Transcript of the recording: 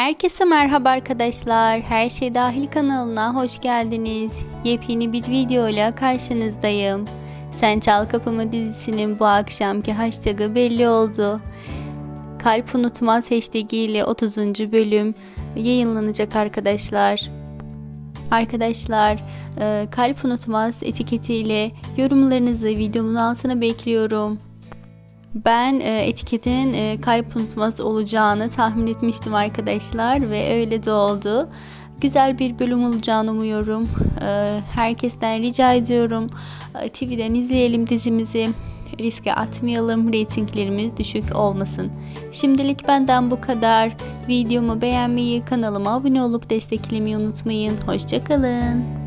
Herkese merhaba arkadaşlar. Her şey dahil kanalına hoş geldiniz. Yepyeni bir videoyla karşınızdayım. Sen Çal Kapımı dizisinin bu akşamki hashtagı belli oldu. Kalp Unutmaz hashtag ile 30. bölüm yayınlanacak arkadaşlar. Arkadaşlar e, Kalp Unutmaz etiketiyle yorumlarınızı videomun altına bekliyorum. Ben e, etiketin e, kalp unutmaz olacağını tahmin etmiştim arkadaşlar ve öyle de oldu. Güzel bir bölüm olacağını umuyorum. E, herkesten rica ediyorum. E, TV'den izleyelim dizimizi. Riske atmayalım. Reytinglerimiz düşük olmasın. Şimdilik benden bu kadar. Videomu beğenmeyi, kanalıma abone olup desteklemeyi unutmayın. Hoşçakalın.